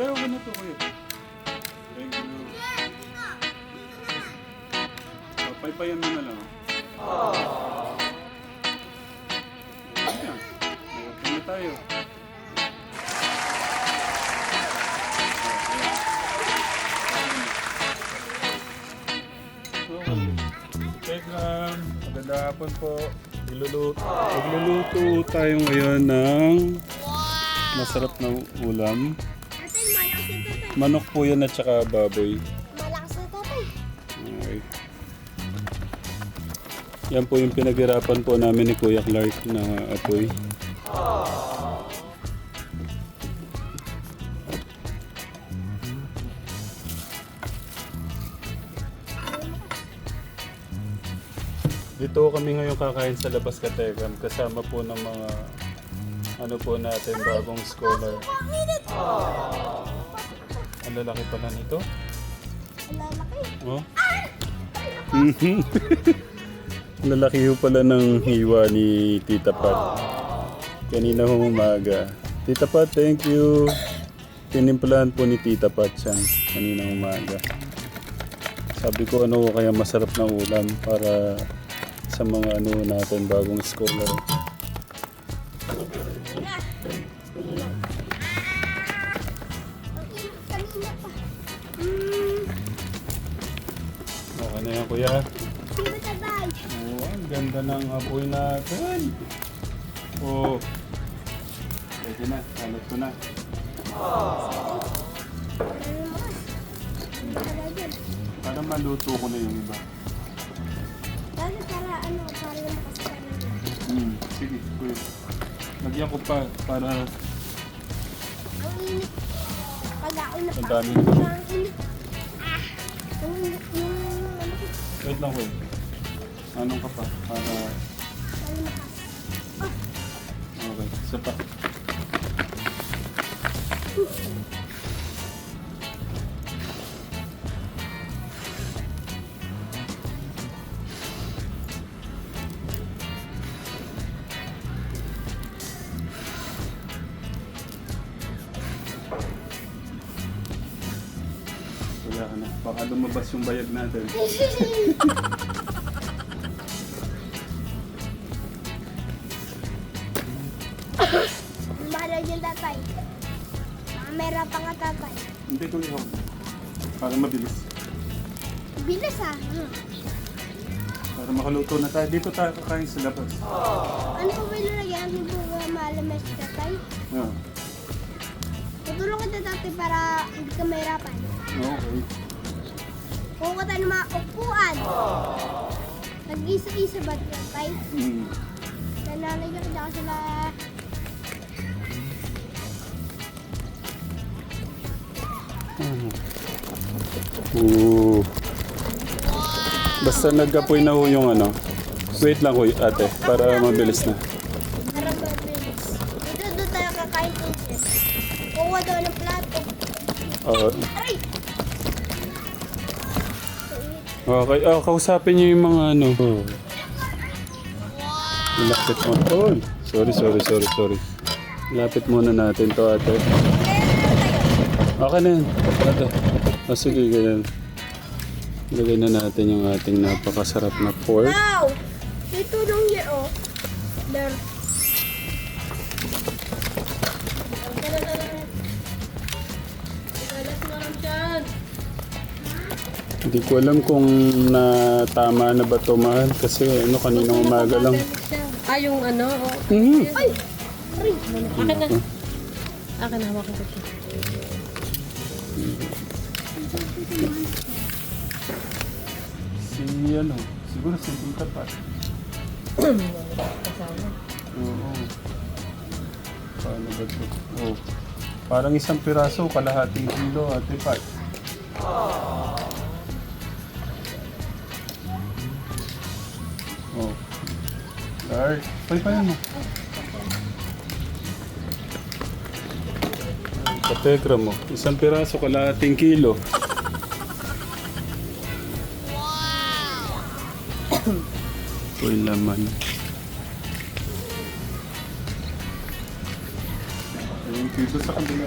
Ako na to kuya. Thank you. Papaypayan mo na lang. Ayan. Mag-open na tayo. Okay. Tekram, magandang hapon po. Iluluto, magluluto tayo ngayon ng masarap na ulam. Manok po yan at saka baboy. Malakas na tatay. Okay. Yan po yung pinaghirapan po namin ni Kuya Clark na apoy. Dito kami ngayon kakain sa labas katekam kasama po ng mga ano po natin bagong scholar. Ang lalaki pala nito. Ang lalaki. Oh. Lalaki ho pala ng hiwa ni Tita Pat. Kanina ho umaga. Tita Pat, thank you. Tinimplahan po ni Tita Pat siya kanina umaga. Sabi ko ano kaya masarap na ulam para sa mga ano natin bagong scholar. Kuya. Oh, ang ganda ng apoy natin. Oh. Pwede na, kalat ko na. Para maluto ko na yung iba. Bakit para ano, para dyan? Hmm, sige, kuya. Lagyan ko pa para Ang init. Pag ako na Ang pa. dami. Ang init. Ah. Ang init yung ko. lang kuya. Anong ka pa? Para, okay, isa pa. Baka lumabas yung bayag natin. Bahala dyan tatay. Baka meron pa nga tatay. Hindi ko ihaw. Para mabilis. Bilis ah. Hmm. Para makaluto na tayo. Dito tayo kakain sa labas. Ano pa ba yung nilagyan? Ano po ba malamas tatay? Yeah. Tutulong kita tatay para hindi ka mahirapan. Okay. Tayo ng mga upuan. Nag-isa-isa ba tatay? Mm. Nalalagyan ka dyan sila. Ooh. Basta nagkapoy na ho yung ano. Wait lang ho, ate, para mabilis na. Para mabilis. Dito doon tayo kakain daw ng plato. Oo. Aray! Okay, oh, kausapin niyo yung mga ano. Oh. Lapit mo. Oh, sorry, sorry, sorry, sorry. Lapit muna natin to, ate. Okay na yan. Ate. Oh, sige, ganyan. Lagay na natin yung ating napakasarap na pork. Wow! Hindi ko alam kung na tama na ba ito, mahal. Kasi ano, kaninang umaga lang. Ah, yung ano? Oh. Mhm. Ay! Aray! Akin na. Akin na, hawakan ko siya. Si ano, siguro si Tita Pat. Kasama. Oo. Paano ba ito? Oh. Parang isang piraso, kalahating kilo, ate Pat. Oh. Alright. Paypayan mo. Katekra mo. Isang piraso, kalahating kilo. Wow! Uy, laman. Ayun, dito sa kabila.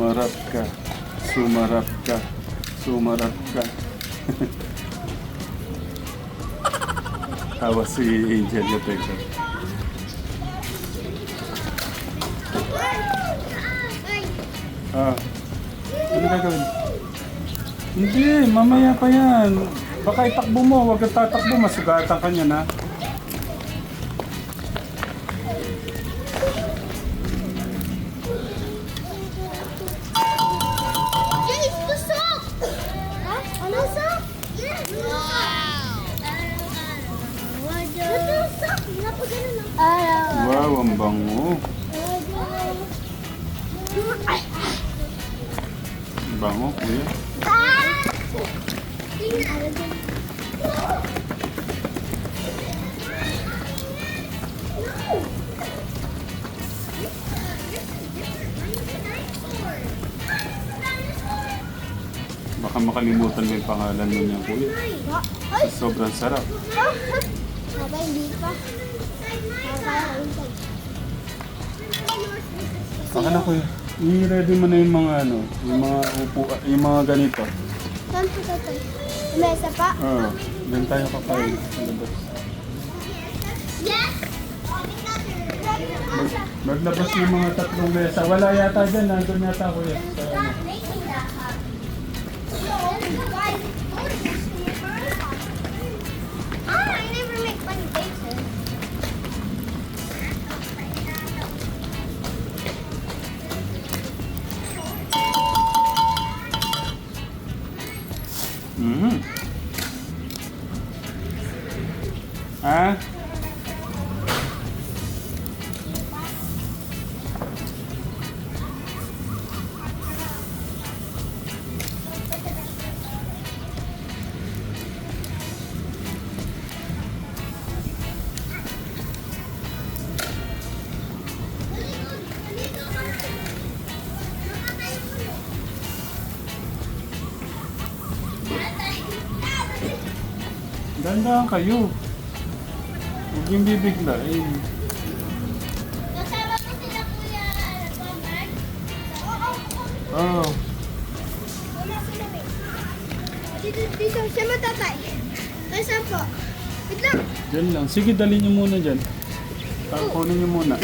Sumarap ka. Sumarap ka. Sumarap ka. Tawa si Angel yung teka. Ah. Ano gagawin? Hindi, mamaya pa yan. Baka itakbo mo, huwag kang tatakbo, masugatan ka niya na. Wow, ang bango. Ang bango, kuya. Baka makalimutan mo yung pangalan mo niya, kuya. Sobrang sarap. Sabay, hindi pa. Baka na, kuya. I-ready mo na yung mga ano, yung mga upo, yung mga ganito. Saan po tatay? Mesa pa? Ah, doon tayo kakain. sa labas. Yes! Mag, maglabas yung mga tatlong mesa. Wala yata dyan, nandun yata kuya. Sa, ano. Ganda kayo. Huwag yung bibigla. Eh. Kasama ko sila kuya, ano, Conrad? Oh. Wala sila, babe. Dito, dito, siya matatay. Ay, saan po? Wait lang. Diyan lang. Sige, dali niyo muna dyan. Ah, kunin niyo muna.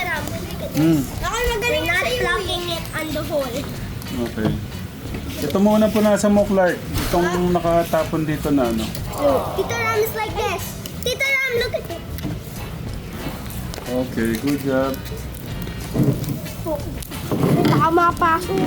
Ram, look at this. Ako magaling not blocking it on the hole. Okay. Ito muna po nasa mo, Clark. Itong nakatapon dito na ano. Tita Ram is like this. Tita Ram, look at it. Okay, good job. Baka mapasok.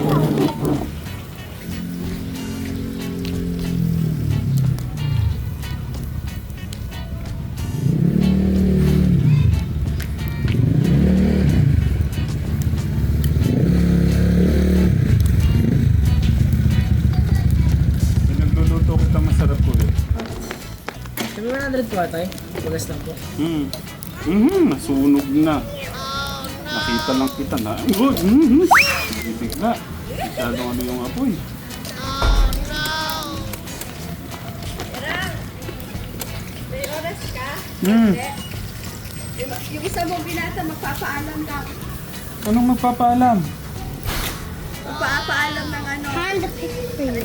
100 po atay. Bagas lang po. Hmm. Mhm, nasunog na. Nakita lang kita na. Good. Mhm. Bibigla. Masyadong ano yung apoy. Ka? Hmm. Yung, isa mong binata, magpapaalam lang. Anong magpapaalam? Magpapaalam ng ano. Hand the picture.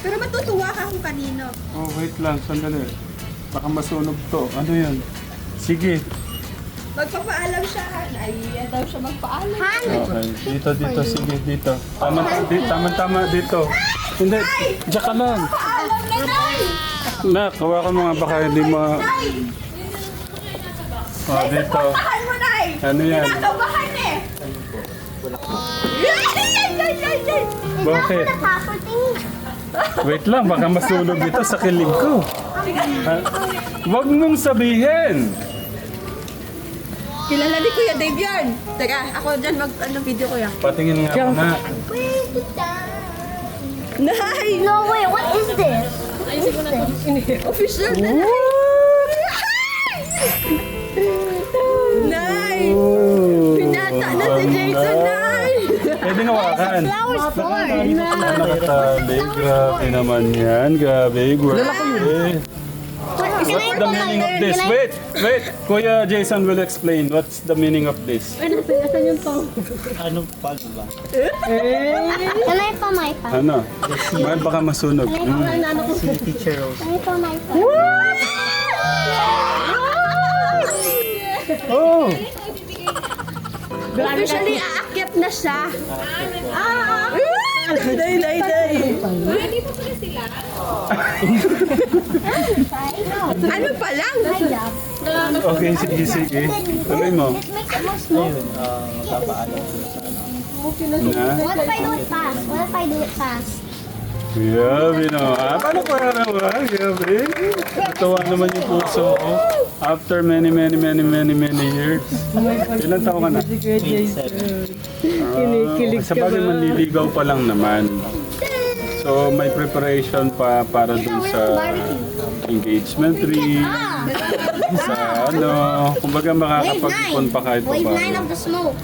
Pero matutuwa ka kung kanino. Oh, wait lang. Sandali. Baka masunog to. Ano yan? Sige. Magpapaalam siya. Ay, yan daw siya magpaalam. Okay. Dito, dito. Sige, dito. Tama, di, tama, tama. Dito. Hindi. Diyan ka lang. Paalam na, Nay! Nak, mo nga baka hindi mo... Oh, dito. Tahan mo, Nay! Ano yan? Kinakabahan eh! Ay, ay, ay, ay, ay! Bakit? Wait lang, baka masunog ito sa kilig ko. Ha? Huwag mong sabihin. Kilala ni Kuya Dave yan. Teka, ako dyan mag, ano, video ko yan. Patingin nga muna. The dad? Nay! No, wait, what is this? Na. Official na Nay! Pinata na si Jason, Nay! Pwede hawakan. Flowers for. Nakatali. Grabe naman yan. Grabe. Grabe. Can I What's the meaning of this? Wait, wait. Kuya Jason will explain. What's the meaning of this? Nasa, nasa yung tong. Can I put my phone? Ano? Mahal baka masunog. Mm. Ay, nano ko. Can I put my phone? Oh! Officially, aakyat na siya. Ah! Day, day, day. Ano pa lang? Okay, sige, sige. Tuloy mo. It makes it more smoke. Na? What if I do it fast? What if I do it fast? Grabe no. Ah, paano ko naman? Grabe. Natuwa naman yung puso ko. After many, many, many, many, many years. Ilan taon ka na? Ah, sa bagay manliligaw pa lang naman. So may preparation pa para dun sa engagement ring, sa ano, kumbaga makakapag-ipon pa kahit pa Wave nine paano. of the smoke.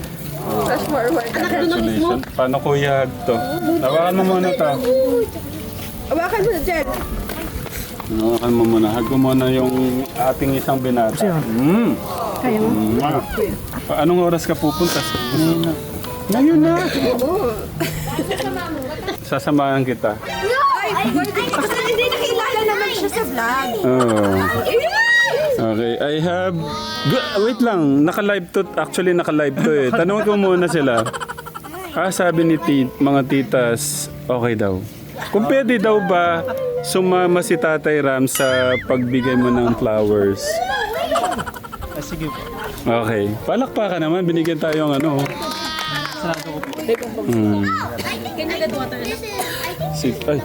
Rush forward. Congratulations. Paano kuya to? Tawakan mo muna to. Awakan mo na, Jen. Tawakan mo muna. Hag mo muna yung ating isang binata. Mm. Kaya mo? Anong oras ka pupunta? Ngayon na. Ngayon na. Sasamahan kita. Ay, kasi hindi nakilala naman siya sa vlog. Oh. Okay, I have... Gu- Wait lang, naka-live to. Actually, naka-live to eh. Tanong ko muna sila. Ah, sabi ni tit, mga titas, okay daw. Kung pwede daw ba sumama si Tatay Ram sa pagbigay mo ng flowers? Sige po. Okay. Palakpakan naman, binigyan tayo ng ano. Hmm. Can you get water? This is, I think Si, ay,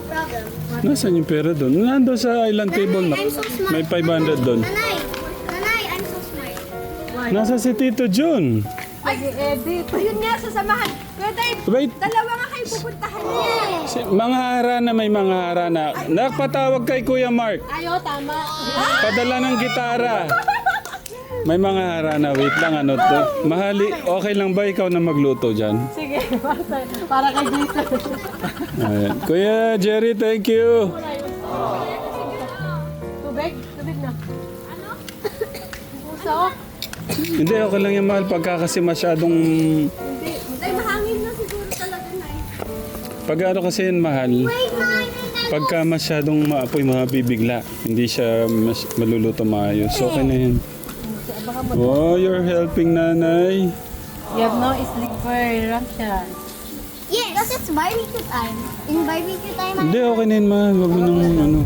nasaan yung pera doon? Nandun sa island table na. May 500 doon. Nanay, nanay, I'm so smart. Nasa si Tito John. Ayun nga, sasamahan. Dave, Wait, dalawa nga pupuntahan niya. Si, mga harana may mga harana. Nakpatawag kay Kuya Mark. Ayo, tama. Padala ng gitara. May mga harana. Wait lang ano to. Mahali, okay lang ba ikaw na magluto dyan? Sige. Para kay Jason. Ayan. Kuya Jerry, thank you. Tubig? Tubig na. Ano? Puso? Hindi, okay lang yan mahal pagka kasi masyadong... Pag ano kasi yan mahal, pagka masyadong maapoy, mabibigla. Hindi siya mas, maluluto maayos. Okay na yan. Oh, you're helping nanay. You have no sleep for Russia. Yes. Because it's barbecue time. In barbecue time, I... Hindi, okay na yan mahal. Huwag mo nang ano.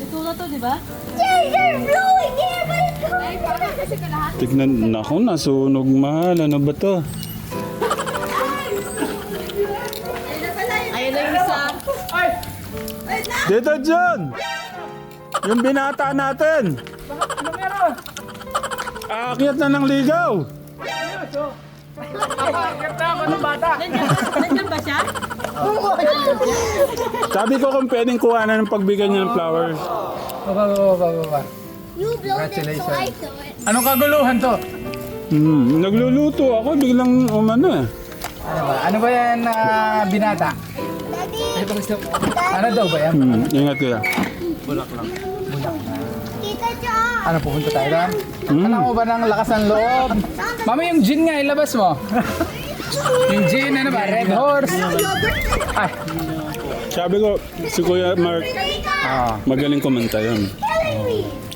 Ito na to, di ba? Yeah, you're blowing kalahat. Tignan, naku, nasunog mahal. Ano ba to? Dito, John! Yung binata natin! Aakyat na ng ligaw! Nandiyan ba siya? Sabi ko kung pwedeng kuhanan ng pagbigay niya ng flowers. Baba, baba, baba, baba. You blow it, so I do it. Anong kaguluhan to? Hmm, nagluluto ako, biglang umano eh. Ano ba? Ano ba yan na binata? Ano daw ba yan? Hmm, ingat kaya. Tita John. Ano, pupunta tayo doon? Hmm. Alam mo ba ng lakas ng loob? Mama, yung gin nga, ilabas mo. yung gin, ano ba? Red Horse. Ay, Sabi ko, si Kuya Mark, ah. magaling kumanta yun.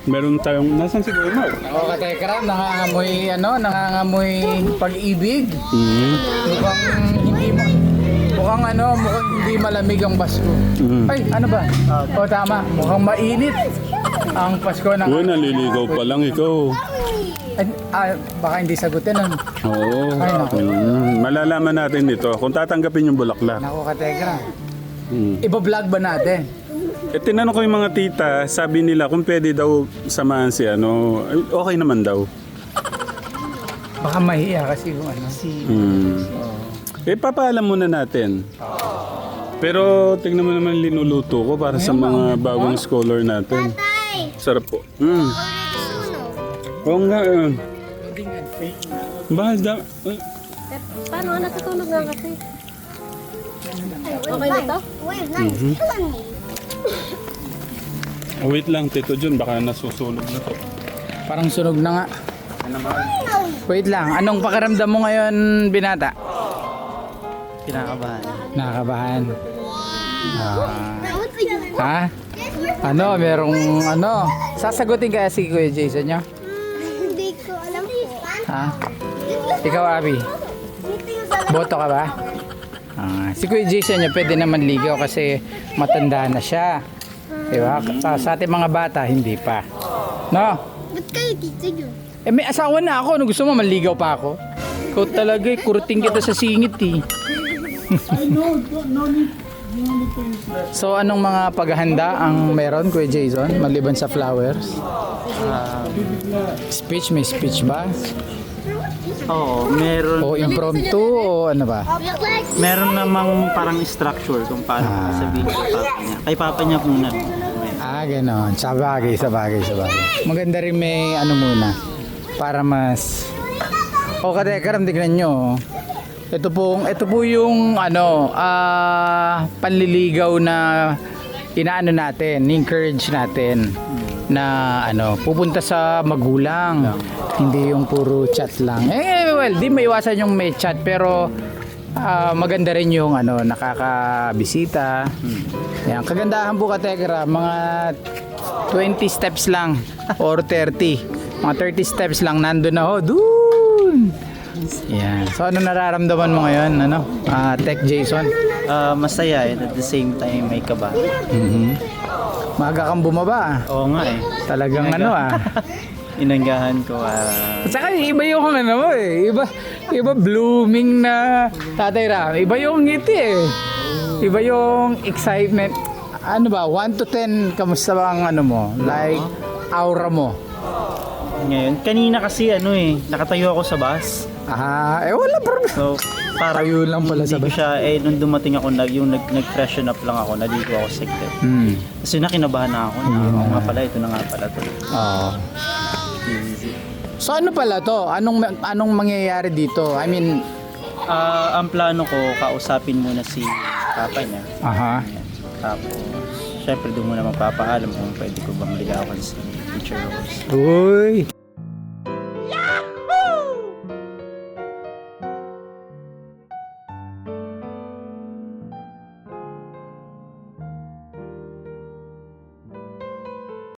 Meron tayong, nasan si Kuya Mark? Ako ka Tekram, nangangamoy, ano, nangangamoy pag-ibig. Hmm. Mukhang mukhang ano, mukhang hindi malamig ang Pasko. Mm. Ay, ano ba? O tama, mukhang mainit ang Pasko ng... Uy, naliligaw pa lang ikaw. Ay, ah, baka hindi sagutin nun. Oo. Ay, naku. Hmm, malalaman natin dito kung tatanggapin yung bulaklak. Naku ka Tekram. Hmm. Iba-vlog ba natin? Eh, tinanong ko yung mga tita, sabi nila kung pwede daw samahan si ano, ay, okay naman daw. Baka mahiya kasi yung ano. Hmm. Eh, papaalam muna natin. Pero tingnan mo naman linuluto ko para sa mga bagong scholar natin. Sarap po. Mm. Oo nga. eh. Bahal da... eh, Paano? Natutunog nga kasi. Okay na to? Wait, nice. Killing me. oh, wait lang, Tito Jun. Baka nasusunog na to. Parang sunog na nga. Wait lang, anong pakiramdam mo ngayon, binata? Kinakabahan. Nakakabahan. Ah, ha? Ano, merong ano? Sasagutin kaya si Kuya Jason nyo? Hindi ko alam po. Ha? Ikaw, Abby? Boto ka ba? Ah, si Kuya Jason niya pwede naman ligaw kasi matanda na siya. Di ba? Sa, sa ating mga bata, hindi pa. No? Ba't kayo dito yun? Eh may asawa na ako. Ano gusto mo, manligaw pa ako? Ikaw talaga eh, kuruting kita sa singit eh. So anong mga paghahanda ang meron, Kuya Jason, maliban sa flowers? Speech, may speech ba? Oo, meron. O impromptu o ano ba? Meron namang parang structure kung paano Ah. sabihin sa papa niya. Kay papa niya muna. Ah, ganon. Sa bagay, sa bagay, sa bagay. Maganda rin may ano muna. Para mas... O katekaram, tignan nyo. Ito po, ito po yung ano, ah, panliligaw na inaano natin, encourage natin na ano, pupunta sa magulang. Hindi yung puro chat lang. Eh, well, di maiwasan yung may chat pero ah, maganda rin yung ano, nakakabisita. Yan, kagandahan po katekra, mga 20 steps lang or 30. Mga 30 steps lang nandun na ho, dun. Yan. So ano nararamdaman mo ngayon, ano? Ah, Tech Jason. Ah, masaya and at the same time may kaba. Mhm. Maaga kang bumaba. ah. Oo nga eh. Talagang ano ah. Inanggahan ko. ah, At saka iba yung ano mo eh. Iba, iba blooming na Tatay Ram. Iba yung ngiti eh. Iba yung excitement. Ano ba? 1 to 10, kamusta ba ang ano mo? Like, aura mo? ngayon. Kanina kasi ano eh, nakatayo ako sa bus. Ah, eh wala bro. So, parang Tayo lang pala sa ko siya, eh, nung dumating ako, nag, yung nag, nag-freshen up lang ako, naligo ako sa secret. Hmm. Kasi nakinabahan na ako. Na, oo nga pala, ito na nga pala to. Oo. So ano pala to? Anong anong mangyayari dito? I mean, Ah, ang plano ko, kausapin muna si papa niya. aha. Ayan. Tapos, syempre doon muna magpapaalam kung pwede ko bang ligawan si Teacher Rose. Uy.